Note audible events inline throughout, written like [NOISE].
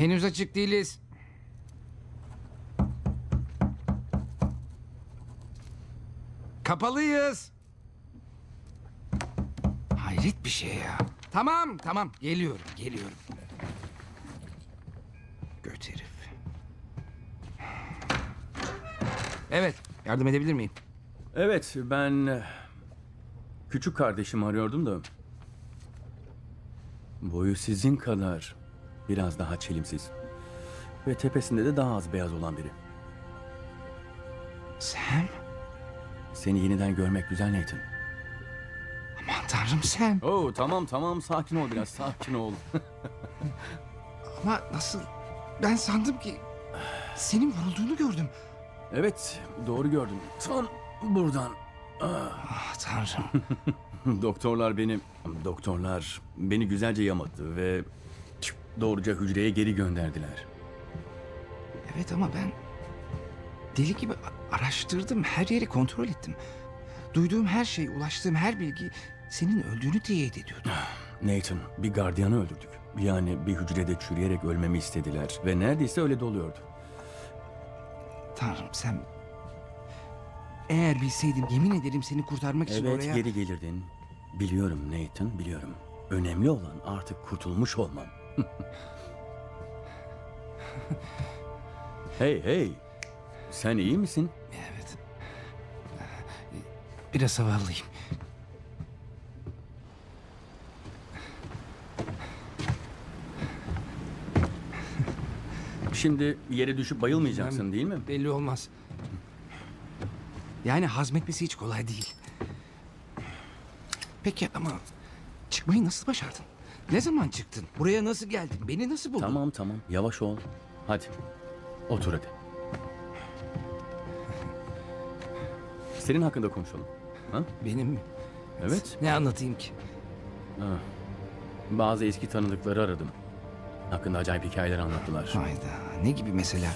Henüz açık değiliz. Kapalıyız. Hayret bir şey ya. Tamam tamam geliyorum geliyorum. Göt herif. Evet yardım edebilir miyim? Evet, ben eh, küçük kardeşimi arıyordum da. Boyu sizin kadar biraz daha çelimsiz. Ve tepesinde de daha az beyaz olan biri. Sam? Seni yeniden görmek güzel Nathan. Aman tanrım Sam. Oo tamam tamam sakin ol biraz sakin ol. [LAUGHS] Ama nasıl? Ben sandım ki senin vurulduğunu gördüm. evet doğru gördüm. Tam buradan. Ah tanrım. [LAUGHS] Doktorlar beni doktorlar beni güzelce yamadı ve doğruca hücreye geri gönderdiler. Evet ama ben deli gibi araştırdım. Her yeri kontrol ettim. Duyduğum her şey, ulaştığım her bilgi senin öldüğünü teyit ediyordu. [SIGHS] Nathan, bir gardiyanı öldürdük. Yani bir hücrede çürüyerek ölmemi istediler ve neredeyse öyle doluyordu. Tanrım sen... Eğer bilseydim yemin ederim seni kurtarmak için Evet, oraya... geri gelirdin. Biliyorum Nathan, biliyorum. Önemli olan artık kurtulmuş olmam. Hey hey, sen iyi misin? Evet. Biraz havallıyım. Şimdi yere düşüp bayılmayacaksın değil mi? Belli olmaz. Yani hazmetmesi hiç kolay değil. Peki ama çıkmayı nasıl başardın? Ne zaman çıktın? Buraya nasıl geldin? Beni nasıl buldun? Tamam tamam, yavaş ol. Hadi, otur hadi. Senin hakkında konuşalım. Ha? Benim mi? Evet. Ne anlatayım ki? Bazı eski tanıdıkları aradım. Hakkında acayip hikayeler anlattılar. Hayda. Ne gibi mesela?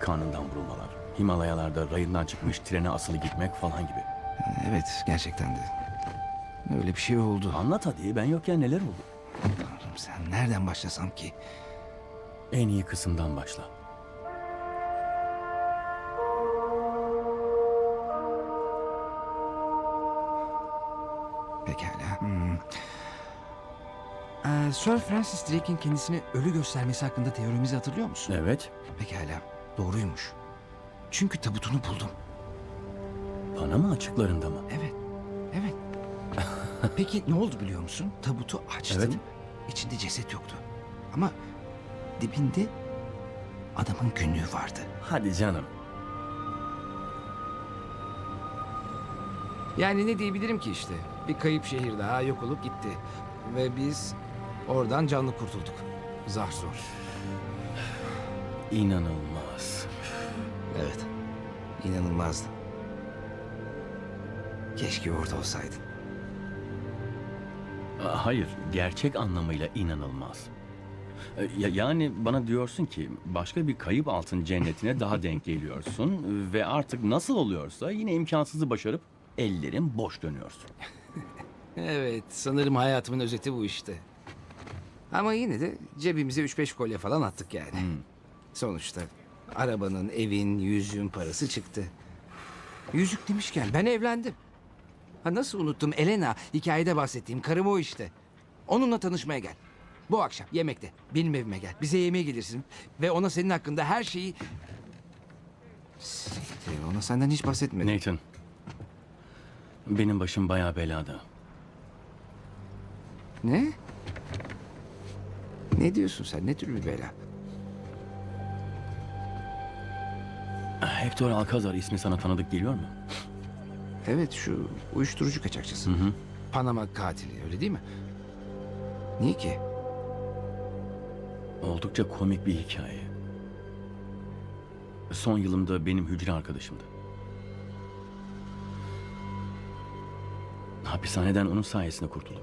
Karnından vurulmalar. Himalayalarda rayından çıkmış trene asılı gitmek falan gibi. Evet gerçekten de. Öyle bir şey oldu. Anlat hadi ben yokken neler oldu? Tanrım sen nereden başlasam ki? En iyi kısımdan başla. Pekala. Hmm. Ee, Sir Francis Drake'in kendisini ölü göstermesi hakkında teorimizi hatırlıyor musun? Evet. Pekala. Doğruymuş. Çünkü tabutunu buldum. Bana mı açıklarında mı? Evet. Evet. Peki ne oldu biliyor musun? Tabutu açtım. Evet. İçinde ceset yoktu. Ama dibinde adamın günlüğü vardı. Hadi canım. Yani ne diyebilirim ki işte? Bir kayıp şehir daha yok olup gitti. Ve biz oradan canlı kurtulduk. Zar zor. İnanılmaz. Evet. İnanılmazdı. Keşke orada olsaydın. Aa, Hayır, gerçek anlamıyla inanılmaz. Ee, Ya, yani bana diyorsun ki başka bir kayıp altın cennetine daha denk geliyorsun ve artık nasıl oluyorsa yine imkansızı başarıp ellerin boş dönüyorsun. [LAUGHS] Evet, sanırım hayatımın özeti bu işte. Ama yine de cebimize 3-5 kolye falan attık yani. Sonuçta arabanın, evin, yüzüğün parası çıktı. Yüzük demişken ben evlendim. Ha nasıl unuttum Elena, hikayede bahsettiğim karım o işte. Onunla tanışmaya gel. Bu akşam yemekte benim evime gel. Bize yemeğe gelirsin ve ona senin hakkında her şeyi... Siktir, ona senden hiç bahsetmedim. Nathan, benim başım bayağı belada. Ne? Ne diyorsun sen? Ne tür bir bela? Hector Alcazar ismi sana tanıdık geliyor mu? Evet şu uyuşturucu kaçakçısı. Panama katili öyle değil mi? Niye ki? Oldukça komik bir hikaye. Son yılımda benim hücre arkadaşımdı. Hapishaneden onun sayesinde kurtuldum.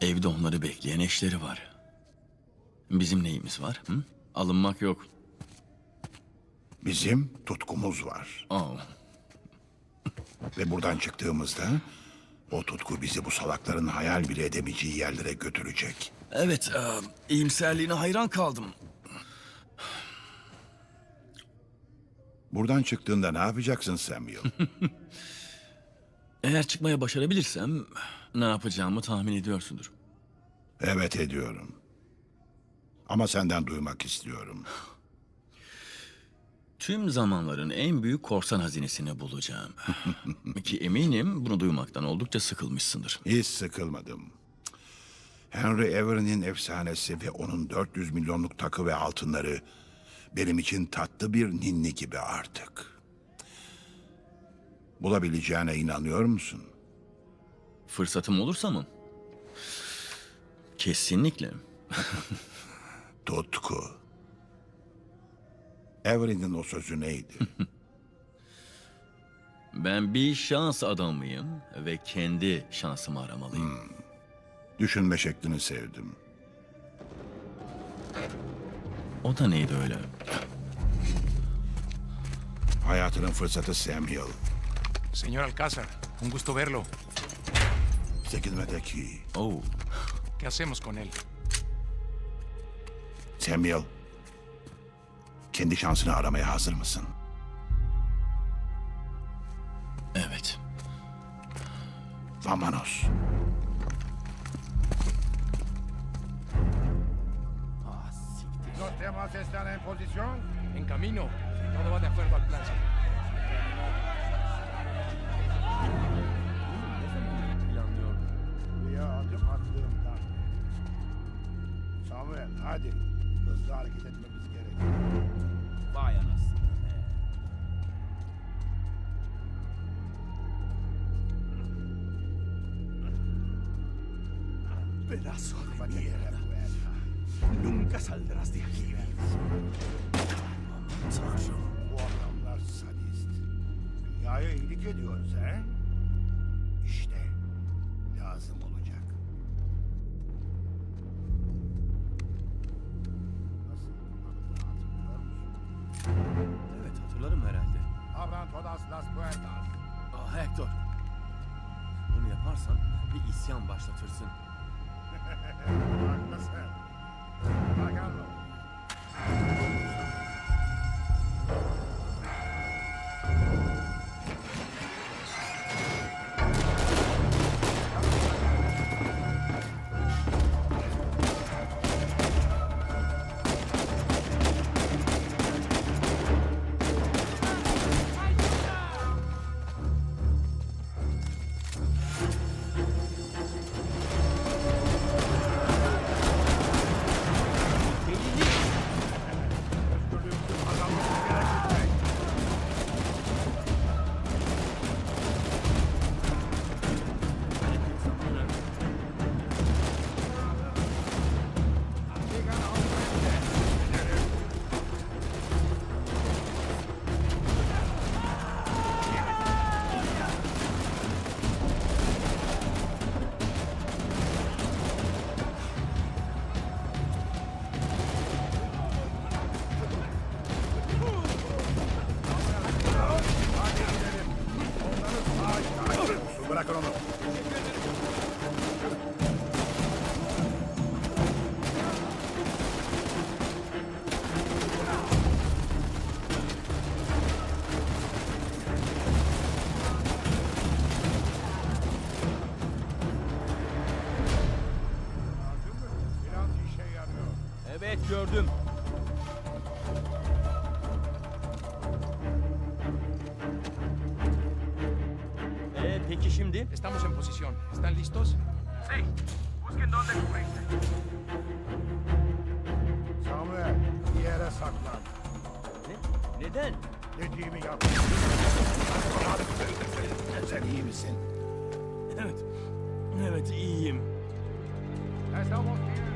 evde onları bekleyen eşleri var. Bizim neyimiz var? Hı? Alınmak yok. Bizim tutkumuz var. Oh, Ve buradan çıktığımızda o tutku bizi bu salakların hayal bile edemeyeceği yerlere götürecek. evet, e, iyimserliğine hayran kaldım. Buradan çıktığında ne yapacaksın Samuel? [LAUGHS] Eğer çıkmaya başarabilirsem ne yapacağımı tahmin ediyorsundur. evet ediyorum. Ama senden duymak istiyorum. Tüm zamanların en büyük korsan hazinesini bulacağım. [LAUGHS] Ki eminim bunu duymaktan oldukça sıkılmışsındır. Hiç sıkılmadım. Henry Everin'in efsanesi ve onun 400 milyonluk takı ve altınları benim için tatlı bir ninni gibi artık. Bulabileceğine inanıyor musun? Fırsatım olursa mı? Kesinlikle. [LAUGHS] Tutku. Everin'in o sözü neydi? [LAUGHS] Ben bir şans adamıyım ve kendi şansımı aramalıyım. Düşünme şeklini sevdim. O da neydi öyle? Hayatının fırsatı Samuel. Señor Alcázar, un gusto verlo. Çekilmedeki Oh, ¿Qué hacemos con él? Samuel. Kendi şansını aramaya hazır mısın? evet. Vamanos. ¿Los temas están en posición? En camino. Todo va de acuerdo al plan. Samuel hadi. Hızlı hareket etmemiz gerek. Vay anasını. Pedazo de mierda. Nunca saldrás de aquí vivo. Bu adamlar sadist. Dünyaya iyilik ediyoruz he? Evet hatırlarım herhalde. Abran todas las puertas. Ah Hector. Bunu yaparsan bir isyan başlatırsın. [LAUGHS] Haklısın. Bakalım. Samuel, bir yere saklan. Ne? Neden? Dediğimi yap. Sen iyi misin? misin? Evet. Evet iyiyim. Estamos bien.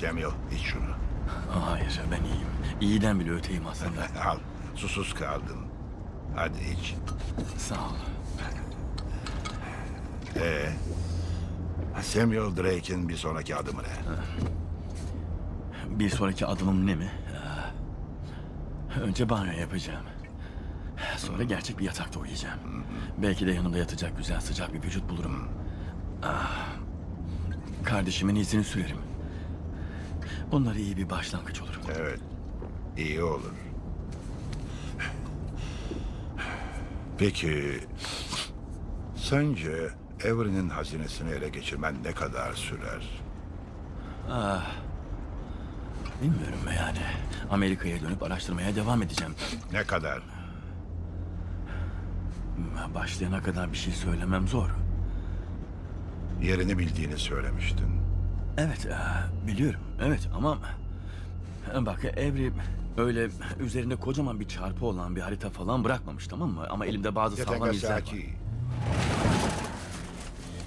Samuel iç şunu. Hayır ben iyiyim. İyiden bile öteyim aslında. [LAUGHS] Al. Susuz kaldın. Hadi iç. Sağ ol. Ee, Samuel Drake'in bir sonraki adımı ne? Bir sonraki adımım ne mi? Ee, Önce banyo yapacağım. Sonra gerçek bir yatakta uyuyacağım. Belki de yanımda yatacak güzel sıcak bir vücut bulurum. Ah, Kardeşimin izini sürerim. Bunlar iyi bir başlangıç olur. Evet, iyi olur. Peki, sence Avery'nin hazinesini ele geçirmen ne kadar sürer? Bilmiyorum yani. Amerika'ya dönüp araştırmaya devam edeceğim. Ne kadar? Başlayana kadar bir şey söylemem zor. Yerini bildiğini söylemiştin. Evet, e, biliyorum. Evet ama... e, Bak Evri öyle üzerinde kocaman bir çarpı olan bir harita falan bırakmamış tamam mı? Ama elimde bazı sağlam izler var.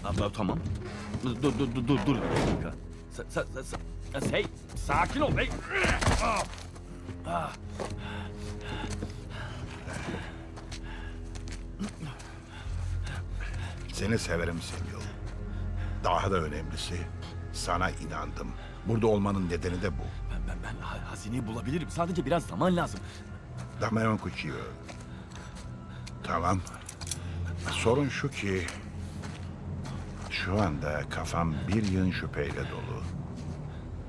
Abla, tamam. Dur dur dur dur dur. Sa, sa, sa, sa- hey sakin ol hey. seni severim Samuel. Daha da önemlisi, sana inandım. Burada olmanın nedeni de bu. Ben ben ben ha- hazineyi bulabilirim. Sadece biraz zaman lazım. Damayon Kuchiyo. Tamam. Sorun şu ki... Şu anda kafam bir yığın şüpheyle dolu.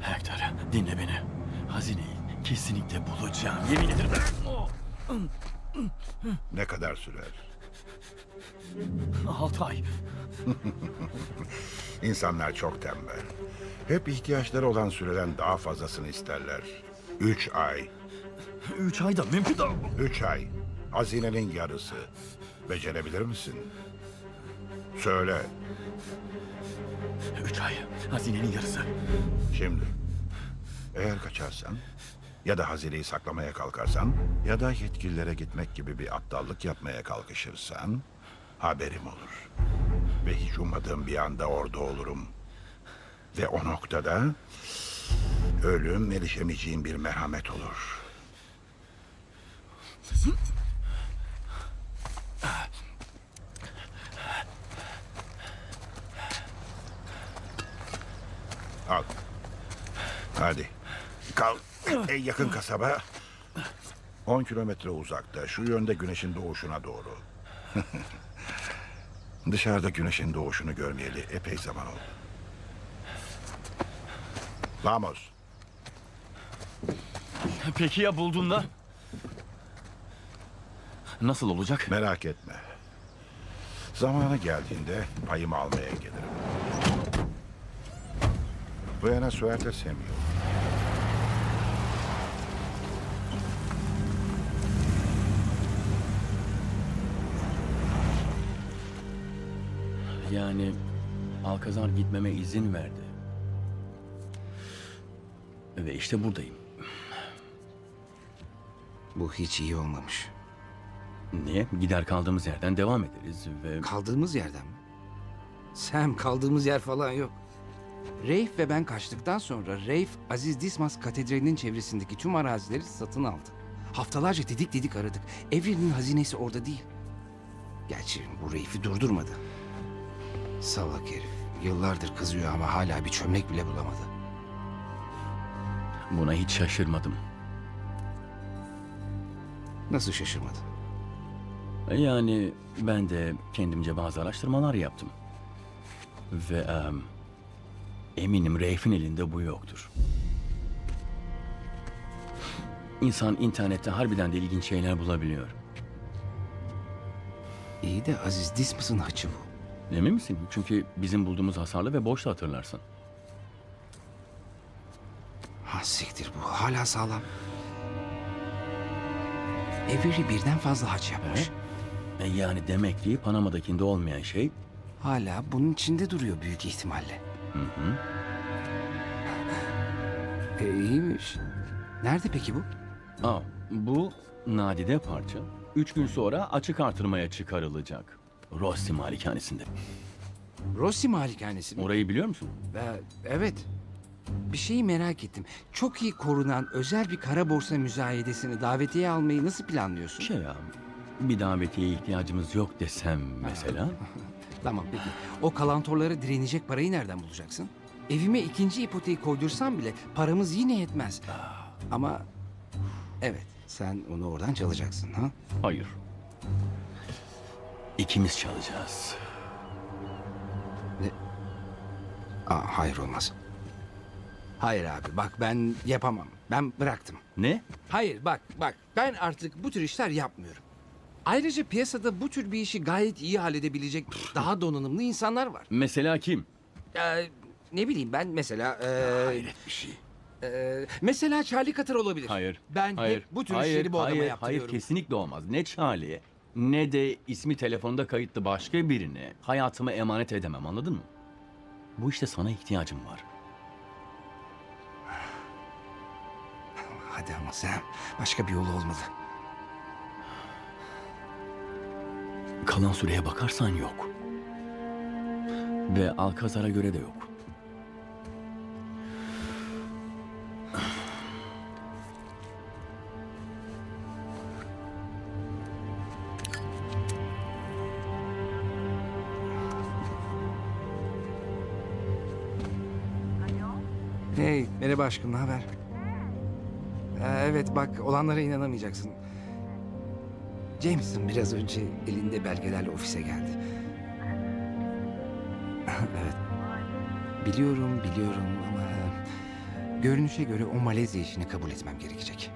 Hector dinle beni. Hazineyi kesinlikle bulacağım. Yemin ederim. Oh, Ne kadar sürer? Altı ay. [LAUGHS] İnsanlar çok tembel. Hep ihtiyaçları olan süreden daha fazlasını isterler. Üç ay. [LAUGHS] Üç ayda mümkün değil. Üç ay. Hazinenin yarısı. Becerebilir misin? Söyle. Üç ay. Hazinenin yarısı. Şimdi. Eğer kaçarsan ya da hazineyi saklamaya kalkarsan ya da yetkililere gitmek gibi bir aptallık yapmaya kalkışırsan haberim olur. Ve hiç ummadığım bir anda orada olurum. Ve o noktada ölüm erişemeyeceğim bir merhamet olur. Al. Hadi. Kal. En yakın kasaba 10 kilometre uzakta. Şu yönde güneşin doğuşuna doğru. [LAUGHS] Dışarıda güneşin doğuşunu görmeyeli epey zaman oldu. Vamos. Peki ya bulduğunda? Nasıl olacak? Merak etme. Zamanı geldiğinde payımı almaya gelirim. Buena suerte Samuel. Yani Alkazar gitmeme izin verdi. Ve işte buradayım. Bu hiç iyi olmamış. Niye? Gider kaldığımız yerden devam ederiz ve... Kaldığımız yerden mi? Sam kaldığımız yer falan yok. Reif ve ben kaçtıktan sonra Reif Aziz Dismas Katedrali'nin çevresindeki tüm arazileri satın aldı. Haftalarca didik didik aradık. Evrenin hazinesi orada değil. Gerçi bu Reif'i durdurmadı. Salak herif. Yıllardır kızıyor ama hala bir çömlek bile bulamadı. Buna hiç şaşırmadım. Nasıl şaşırmadı? Yani ben de kendimce bazı araştırmalar yaptım. Ve em, eminim Reif'in elinde bu yoktur. İnsan internette harbiden de ilginç şeyler bulabiliyor. İyi de Aziz Dismas'ın haçı bu. Emin misin? Çünkü bizim bulduğumuz hasarlı ve boştu hatırlarsın. Ha siktir bu hala sağlam. Avery birden fazla haç yapmış. E yani demek ki Panama'dakinde olmayan şey Hala bunun içinde duruyor büyük ihtimalle. Hı hı. E, iyiymiş. Nerede peki bu? Aa, bu nadide parça üç gün sonra açık artırmaya çıkarılacak. Rossi malikanesinde. Rossi malikanesi mi? Orayı biliyor musun? Ee, evet. Bir şeyi merak ettim. Çok iyi korunan özel bir kara borsa müzayedesini davetiye almayı nasıl planlıyorsun? Şey ya, bir davetiye ihtiyacımız yok desem mesela. [LAUGHS] Tamam peki. O kalantorlara direnecek parayı nereden bulacaksın? Evime ikinci ipoteği koydursam bile paramız yine yetmez. Ama evet sen onu oradan çalacaksın ha? Hayır. İkimiz çalacağız. Aa, hayır olmaz. Hayır abi bak ben yapamam. Ben bıraktım. Ne? Hayır bak bak ben artık bu tür işler yapmıyorum. Ayrıca piyasada bu tür bir işi gayet iyi halledebilecek [LAUGHS] daha donanımlı insanlar var. Mesela kim? Ee, ne bileyim ben mesela... E, bir şey. e, mesela Charlie Cutter olabilir. Hayır. Ben hayır, hep bu tür hayır, işleri bu adama hayır, yaptırıyorum. Hayır kesinlikle olmaz. Ne Charlie'ye ne de ismi telefonda kayıtlı başka birine hayatımı emanet edemem anladın mı? Bu işte sana ihtiyacım var. Hadi ama sen başka bir yolu olmalı. Kalan süreye bakarsan yok. Ve Alkazar'a göre de yok. Merhaba aşkım ne haber? Ee, evet bak olanlara inanamayacaksın. Jameson biraz önce elinde belgelerle ofise geldi. [LAUGHS] evet. Biliyorum biliyorum ama görünüşe göre o Malezya işini kabul etmem gerekecek.